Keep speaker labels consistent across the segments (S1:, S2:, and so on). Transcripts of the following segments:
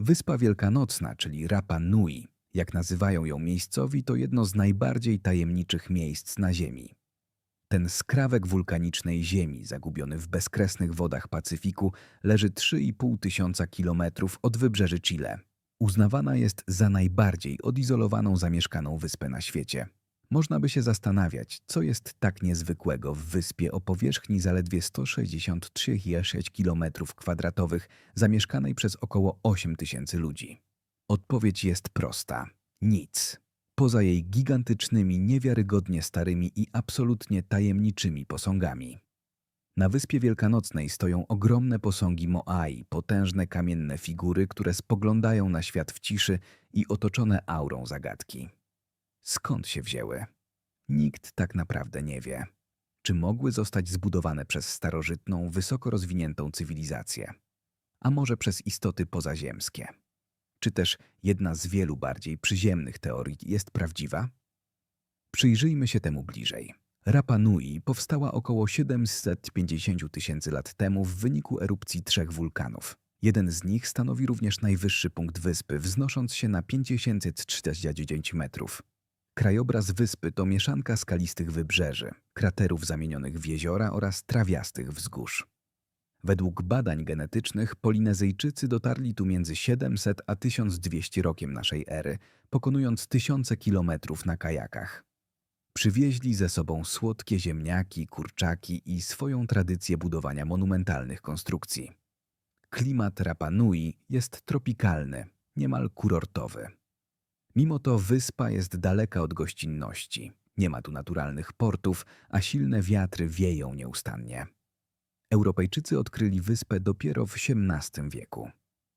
S1: Wyspa Wielkanocna, czyli Rapa Nui, jak nazywają ją miejscowi, to jedno z najbardziej tajemniczych miejsc na Ziemi. Ten skrawek wulkanicznej ziemi, zagubiony w bezkresnych wodach Pacyfiku, leży 3,5 tysiąca kilometrów od wybrzeży Chile. Uznawana jest za najbardziej odizolowaną zamieszkaną wyspę na świecie. Można by się zastanawiać, co jest tak niezwykłego w wyspie o powierzchni zaledwie 163,6 km2, zamieszkanej przez około 8 tysięcy ludzi. Odpowiedź jest prosta. Nic. Poza jej gigantycznymi, niewiarygodnie starymi i absolutnie tajemniczymi posągami. Na Wyspie Wielkanocnej stoją ogromne posągi Moai, potężne kamienne figury, które spoglądają na świat w ciszy i otoczone aurą zagadki. Skąd się wzięły? Nikt tak naprawdę nie wie. Czy mogły zostać zbudowane przez starożytną, wysoko rozwiniętą cywilizację? A może przez istoty pozaziemskie? Czy też jedna z wielu bardziej przyziemnych teorii jest prawdziwa? Przyjrzyjmy się temu bliżej. Rapa Nui powstała około 750 tysięcy lat temu w wyniku erupcji trzech wulkanów. Jeden z nich stanowi również najwyższy punkt wyspy, wznosząc się na 549 metrów. Krajobraz wyspy to mieszanka skalistych wybrzeży, kraterów zamienionych w jeziora oraz trawiastych wzgórz. Według badań genetycznych Polinezyjczycy dotarli tu między 700 a 1200 rokiem naszej ery, pokonując tysiące kilometrów na kajakach. Przywieźli ze sobą słodkie ziemniaki, kurczaki i swoją tradycję budowania monumentalnych konstrukcji. Klimat Rapa Nui jest tropikalny, niemal kurortowy. Mimo to wyspa jest daleka od gościnności. Nie ma tu naturalnych portów, a silne wiatry wieją nieustannie. Europejczycy odkryli wyspę dopiero w XVII wieku.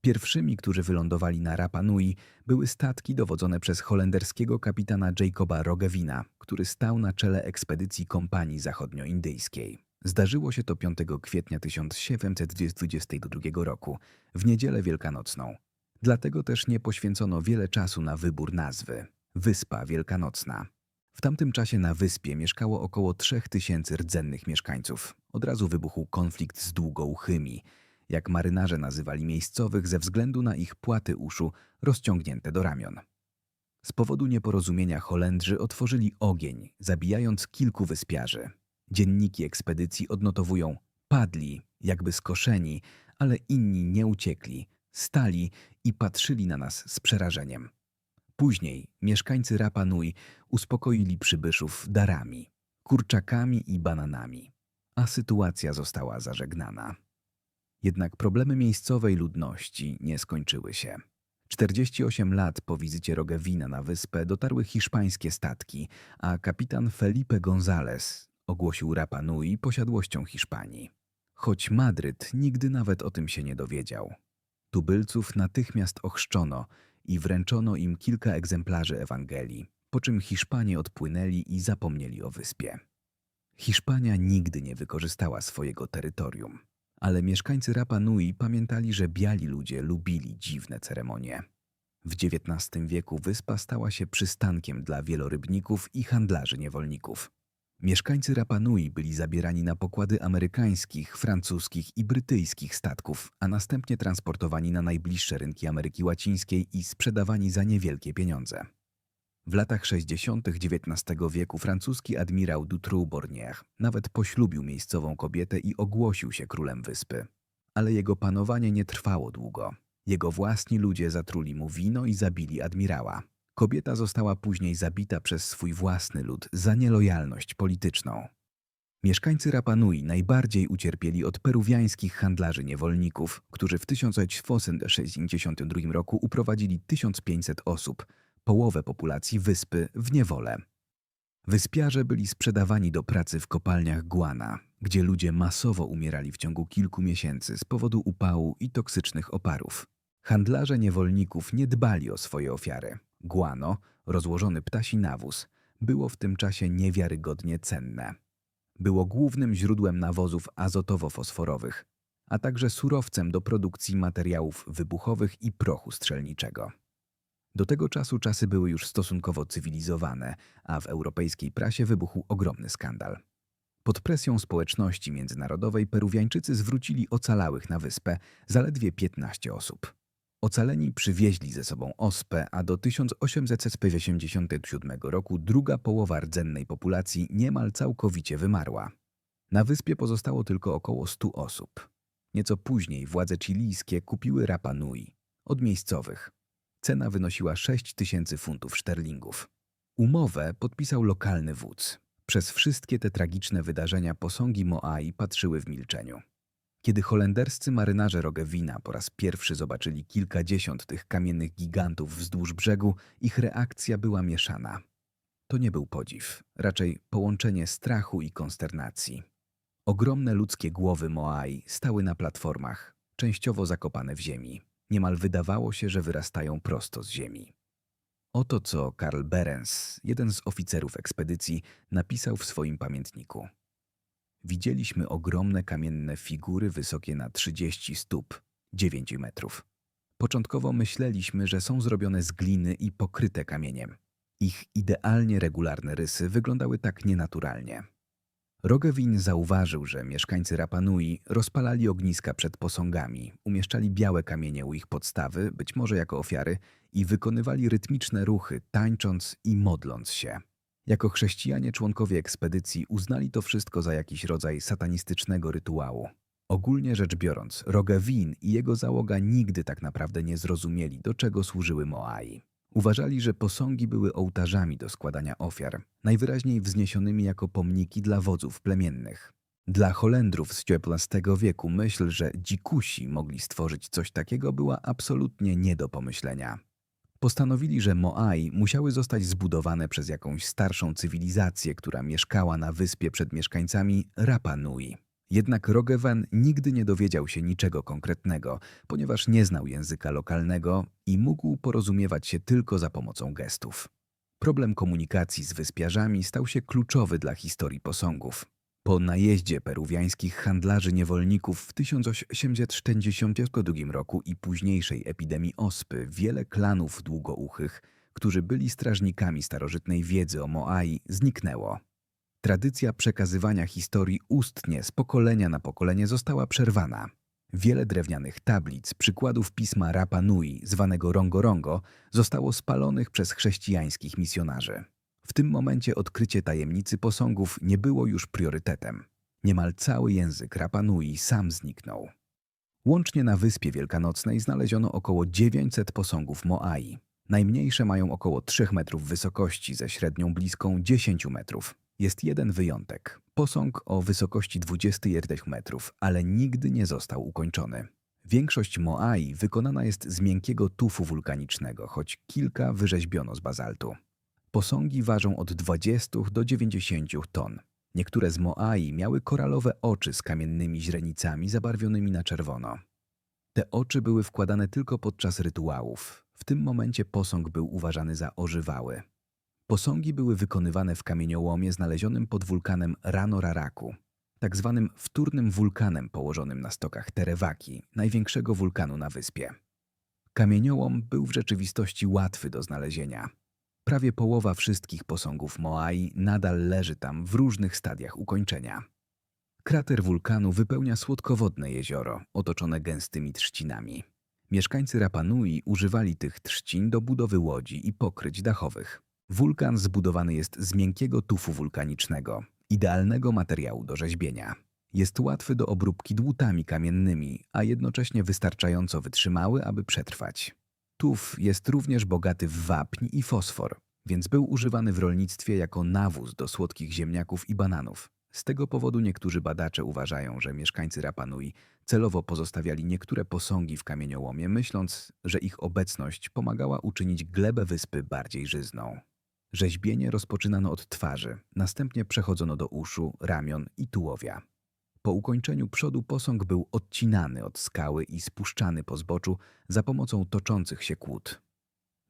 S1: Pierwszymi, którzy wylądowali na Rapa Nui, były statki dowodzone przez holenderskiego kapitana Jacoba Rogewina, który stał na czele ekspedycji kompanii zachodnioindyjskiej. Zdarzyło się to 5 kwietnia 1722 roku, w niedzielę wielkanocną. Dlatego też nie poświęcono wiele czasu na wybór nazwy Wyspa Wielkanocna. W tamtym czasie na wyspie mieszkało około 3000 rdzennych mieszkańców. Od razu wybuchł konflikt z długouchymi, jak marynarze nazywali miejscowych ze względu na ich płaty uszu rozciągnięte do ramion. Z powodu nieporozumienia Holendrzy otworzyli ogień, zabijając kilku wyspiarzy. Dzienniki ekspedycji odnotowują padli, jakby skoszeni, ale inni nie uciekli, stali i patrzyli na nas z przerażeniem. Później mieszkańcy Rapa Nui uspokoili przybyszów darami, kurczakami i bananami, a sytuacja została zażegnana. Jednak problemy miejscowej ludności nie skończyły się. 48 lat po wizycie Rogewina na wyspę dotarły hiszpańskie statki, a kapitan Felipe González ogłosił Rapa Nui posiadłością Hiszpanii. Choć Madryt nigdy nawet o tym się nie dowiedział. Tubylców natychmiast ochrzczono i wręczono im kilka egzemplarzy Ewangelii, po czym Hiszpanie odpłynęli i zapomnieli o wyspie. Hiszpania nigdy nie wykorzystała swojego terytorium, ale mieszkańcy Rapa Nui pamiętali, że biali ludzie lubili dziwne ceremonie. W XIX wieku wyspa stała się przystankiem dla wielorybników i handlarzy niewolników. Mieszkańcy Rapa Nui byli zabierani na pokłady amerykańskich, francuskich i brytyjskich statków, a następnie transportowani na najbliższe rynki Ameryki Łacińskiej i sprzedawani za niewielkie pieniądze. W latach 60. XIX wieku francuski admirał Dutroux-Bornier nawet poślubił miejscową kobietę i ogłosił się królem wyspy. Ale jego panowanie nie trwało długo. Jego własni ludzie zatruli mu wino i zabili admirała. Kobieta została później zabita przez swój własny lud za nielojalność polityczną. Mieszkańcy Rapanui najbardziej ucierpieli od peruwiańskich handlarzy niewolników, którzy w 1862 roku uprowadzili 1500 osób, połowę populacji wyspy, w niewolę. Wyspiarze byli sprzedawani do pracy w kopalniach guana, gdzie ludzie masowo umierali w ciągu kilku miesięcy z powodu upału i toksycznych oparów. Handlarze niewolników nie dbali o swoje ofiary. Guano, rozłożony ptasi nawóz, było w tym czasie niewiarygodnie cenne. Było głównym źródłem nawozów azotowo-fosforowych, a także surowcem do produkcji materiałów wybuchowych i prochu strzelniczego. Do tego czasu czasy były już stosunkowo cywilizowane, a w europejskiej prasie wybuchł ogromny skandal. Pod presją społeczności międzynarodowej Peruwiańczycy zwrócili ocalałych na wyspę zaledwie 15 osób. Ocaleni przywieźli ze sobą ospę, a do 1887 roku druga połowa rdzennej populacji niemal całkowicie wymarła. Na wyspie pozostało tylko około 100 osób. Nieco później władze chilijskie kupiły Rapa Nui od miejscowych. Cena wynosiła 6 tysięcy funtów szterlingów. Umowę podpisał lokalny wódz. Przez wszystkie te tragiczne wydarzenia posągi Moai patrzyły w milczeniu. Kiedy holenderscy marynarze Rogewina po raz pierwszy zobaczyli kilkadziesiąt tych kamiennych gigantów wzdłuż brzegu, ich reakcja była mieszana. To nie był podziw, raczej połączenie strachu i konsternacji. Ogromne ludzkie głowy Moai stały na platformach, częściowo zakopane w ziemi. Niemal wydawało się, że wyrastają prosto z ziemi. Oto co Karl Berens, jeden z oficerów ekspedycji, napisał w swoim pamiętniku. Widzieliśmy ogromne kamienne figury wysokie na 30 stóp, 9 metrów. Początkowo myśleliśmy, że są zrobione z gliny i pokryte kamieniem. Ich idealnie regularne rysy wyglądały tak nienaturalnie. Rogewin zauważył, że mieszkańcy Rapanui rozpalali ogniska przed posągami, umieszczali białe kamienie u ich podstawy, być może jako ofiary, i wykonywali rytmiczne ruchy, tańcząc i modląc się. Jako chrześcijanie członkowie ekspedycji uznali to wszystko za jakiś rodzaj satanistycznego rytuału. Ogólnie rzecz biorąc, Rogewin i jego załoga nigdy tak naprawdę nie zrozumieli, do czego służyły Moai. Uważali, że posągi były ołtarzami do składania ofiar, najwyraźniej wzniesionymi jako pomniki dla wodzów plemiennych. Dla Holendrów z XVII wieku myśl, że dzikusi mogli stworzyć coś takiego była absolutnie nie do pomyślenia. Postanowili, że Moai musiały zostać zbudowane przez jakąś starszą cywilizację, która mieszkała na wyspie przed mieszkańcami Rapa Nui. Jednak Rogewan nigdy nie dowiedział się niczego konkretnego, ponieważ nie znał języka lokalnego i mógł porozumiewać się tylko za pomocą gestów. Problem komunikacji z wyspiarzami stał się kluczowy dla historii posągów. Po najeździe peruwiańskich handlarzy niewolników w 1842 roku i późniejszej epidemii ospy wiele klanów długouchych, którzy byli strażnikami starożytnej wiedzy o Moai, zniknęło. Tradycja przekazywania historii ustnie z pokolenia na pokolenie została przerwana. Wiele drewnianych tablic, przykładów pisma Rapa Nui, zwanego Rongo-Rongo, zostało spalonych przez chrześcijańskich misjonarzy. W tym momencie odkrycie tajemnicy posągów nie było już priorytetem. Niemal cały język Rapa Nui sam zniknął. Łącznie na Wyspie Wielkanocnej znaleziono około 900 posągów Moai. Najmniejsze mają około 3 metrów wysokości ze średnią bliską 10 metrów. Jest jeden wyjątek. Posąg o wysokości 21 metrów, ale nigdy nie został ukończony. Większość Moai wykonana jest z miękkiego tufu wulkanicznego, choć kilka wyrzeźbiono z bazaltu. Posągi ważą od 20 do 90 ton. Niektóre z Moai miały koralowe oczy z kamiennymi źrenicami zabarwionymi na czerwono. Te oczy były wkładane tylko podczas rytuałów. W tym momencie posąg był uważany za ożywały. Posągi były wykonywane w kamieniołomie znalezionym pod wulkanem Rano Raraku, tak zwanym wtórnym wulkanem położonym na stokach Terewaki, największego wulkanu na wyspie. Kamieniołom był w rzeczywistości łatwy do znalezienia. Prawie połowa wszystkich posągów Moai nadal leży tam w różnych stadiach ukończenia. Krater wulkanu wypełnia słodkowodne jezioro, otoczone gęstymi trzcinami. Mieszkańcy Rapanui używali tych trzcin do budowy łodzi i pokryć dachowych. Wulkan zbudowany jest z miękkiego tufu wulkanicznego, idealnego materiału do rzeźbienia. Jest łatwy do obróbki dłutami kamiennymi, a jednocześnie wystarczająco wytrzymały, aby przetrwać. Tuf jest również bogaty w wapń i fosfor, więc był używany w rolnictwie jako nawóz do słodkich ziemniaków i bananów. Z tego powodu niektórzy badacze uważają, że mieszkańcy Rapanui celowo pozostawiali niektóre posągi w kamieniołomie, myśląc, że ich obecność pomagała uczynić glebę wyspy bardziej żyzną. Rzeźbienie rozpoczynano od twarzy, następnie przechodzono do uszu, ramion i tułowia. Po ukończeniu przodu posąg był odcinany od skały i spuszczany po zboczu za pomocą toczących się kłód.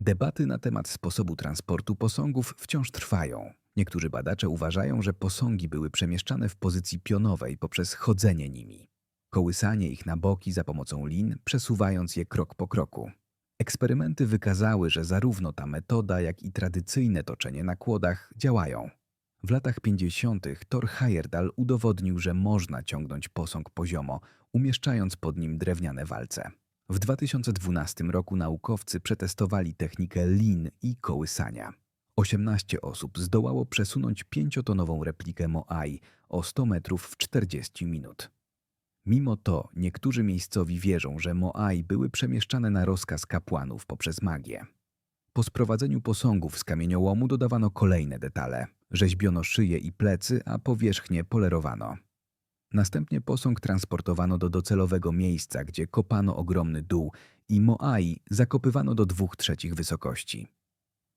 S1: Debaty na temat sposobu transportu posągów wciąż trwają. Niektórzy badacze uważają, że posągi były przemieszczane w pozycji pionowej poprzez chodzenie nimi. Kołysanie ich na boki za pomocą lin, przesuwając je krok po kroku. Eksperymenty wykazały, że zarówno ta metoda, jak i tradycyjne toczenie na kłodach działają. W latach 50. Thor Heyerdahl udowodnił, że można ciągnąć posąg poziomo, umieszczając pod nim drewniane walce. W 2012 roku naukowcy przetestowali technikę lin i kołysania. 18 osób zdołało przesunąć pięciotonową replikę Moai o 100 metrów w 40 minut. Mimo to niektórzy miejscowi wierzą, że Moai były przemieszczane na rozkaz kapłanów poprzez magię. Po sprowadzeniu posągów z kamieniołomu dodawano kolejne detale. Rzeźbiono szyję i plecy, a powierzchnię polerowano. Następnie posąg transportowano do docelowego miejsca, gdzie kopano ogromny dół i Moai zakopywano do dwóch trzecich wysokości.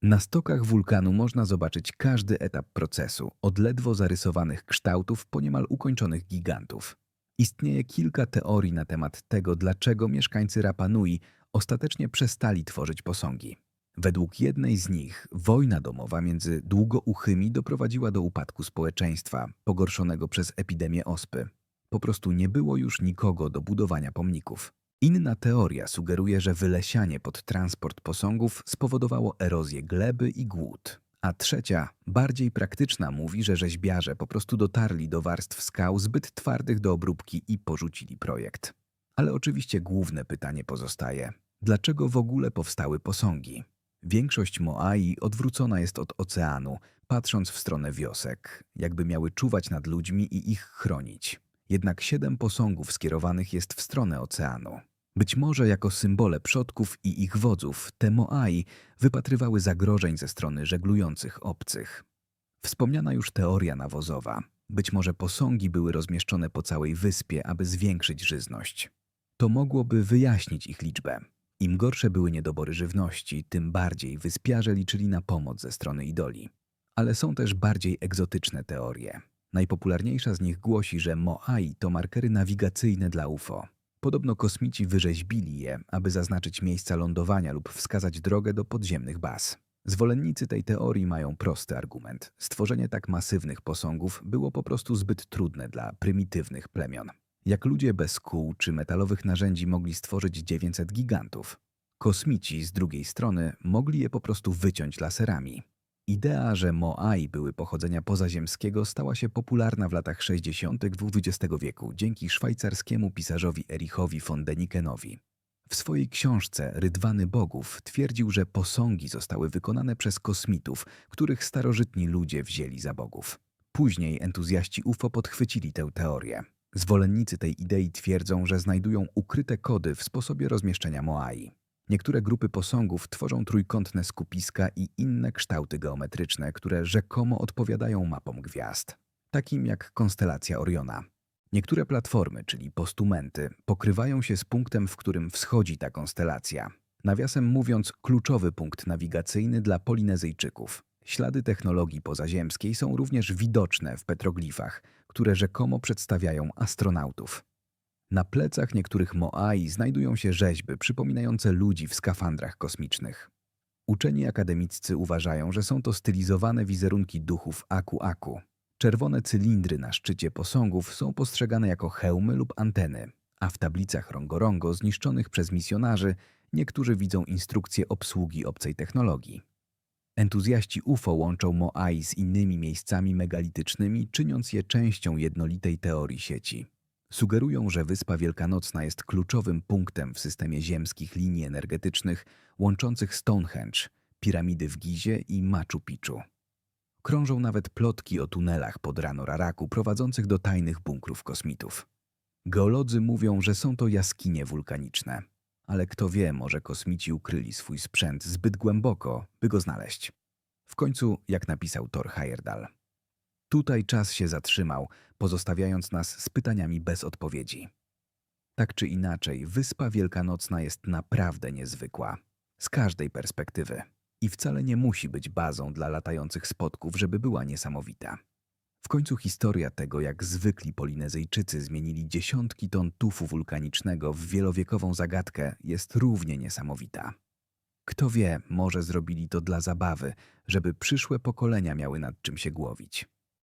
S1: Na stokach wulkanu można zobaczyć każdy etap procesu, od ledwo zarysowanych kształtów po niemal ukończonych gigantów. Istnieje kilka teorii na temat tego, dlaczego mieszkańcy Rapa Nui ostatecznie przestali tworzyć posągi. Według jednej z nich wojna domowa między długouchymi doprowadziła do upadku społeczeństwa, pogorszonego przez epidemię ospy. Po prostu nie było już nikogo do budowania pomników. Inna teoria sugeruje, że wylesianie pod transport posągów spowodowało erozję gleby i głód. A trzecia, bardziej praktyczna, mówi, że rzeźbiarze po prostu dotarli do warstw skał zbyt twardych do obróbki i porzucili projekt. Ale oczywiście główne pytanie pozostaje: dlaczego w ogóle powstały posągi? Większość Moai odwrócona jest od oceanu, patrząc w stronę wiosek, jakby miały czuwać nad ludźmi i ich chronić. Jednak siedem posągów skierowanych jest w stronę oceanu. Być może jako symbole przodków i ich wodzów te Moai wypatrywały zagrożeń ze strony żeglujących obcych. Wspomniana już teoria nawozowa. Być może posągi były rozmieszczone po całej wyspie, aby zwiększyć żyzność. To mogłoby wyjaśnić ich liczbę. Im gorsze były niedobory żywności, tym bardziej wyspiarze liczyli na pomoc ze strony idoli. Ale są też bardziej egzotyczne teorie. Najpopularniejsza z nich głosi, że Moai to markery nawigacyjne dla UFO. Podobno kosmici wyrzeźbili je, aby zaznaczyć miejsca lądowania lub wskazać drogę do podziemnych baz. Zwolennicy tej teorii mają prosty argument. Stworzenie tak masywnych posągów było po prostu zbyt trudne dla prymitywnych plemion. Jak ludzie bez kół czy metalowych narzędzi mogli stworzyć 900 gigantów? Kosmici z drugiej strony mogli je po prostu wyciąć laserami. Idea, że Moai były pochodzenia pozaziemskiego stała się popularna w latach 60. XX wieku dzięki szwajcarskiemu pisarzowi Erichowi von Denikenowi. W swojej książce Rydwany Bogów twierdził, że posągi zostały wykonane przez kosmitów, których starożytni ludzie wzięli za bogów. Później entuzjaści UFO podchwycili tę teorię. Zwolennicy tej idei twierdzą, że znajdują ukryte kody w sposobie rozmieszczenia Moai. Niektóre grupy posągów tworzą trójkątne skupiska i inne kształty geometryczne, które rzekomo odpowiadają mapom gwiazd, takim jak konstelacja Oriona. Niektóre platformy, czyli postumenty, pokrywają się z punktem, w którym wschodzi ta konstelacja. Nawiasem mówiąc, kluczowy punkt nawigacyjny dla Polinezyjczyków. Ślady technologii pozaziemskiej są również widoczne w petroglifach, które rzekomo przedstawiają astronautów. Na plecach niektórych Moai znajdują się rzeźby przypominające ludzi w skafandrach kosmicznych. Uczeni akademiccy uważają, że są to stylizowane wizerunki duchów Aku-Aku. Czerwone cylindry na szczycie posągów są postrzegane jako hełmy lub anteny, a w tablicach Rongorongo zniszczonych przez misjonarzy niektórzy widzą instrukcje obsługi obcej technologii. Entuzjaści UFO łączą Moai z innymi miejscami megalitycznymi, czyniąc je częścią jednolitej teorii sieci. Sugerują, że Wyspa Wielkanocna jest kluczowym punktem w systemie ziemskich linii energetycznych łączących Stonehenge, piramidy w Gizie i Machu Picchu. Krążą nawet plotki o tunelach pod rano Raraku prowadzących do tajnych bunkrów kosmitów. Geolodzy mówią, że są to jaskinie wulkaniczne – ale kto wie, może kosmici ukryli swój sprzęt zbyt głęboko, by go znaleźć. W końcu, jak napisał Thor Heyerdahl, tutaj czas się zatrzymał, pozostawiając nas z pytaniami bez odpowiedzi. Tak czy inaczej, Wyspa Wielkanocna jest naprawdę niezwykła. Z każdej perspektywy. I wcale nie musi być bazą dla latających spotków, żeby była niesamowita. W końcu historia tego, jak zwykli Polinezyjczycy zmienili dziesiątki ton tufu wulkanicznego w wielowiekową zagadkę, jest równie niesamowita. Kto wie, może zrobili to dla zabawy, żeby przyszłe pokolenia miały nad czym się głowić.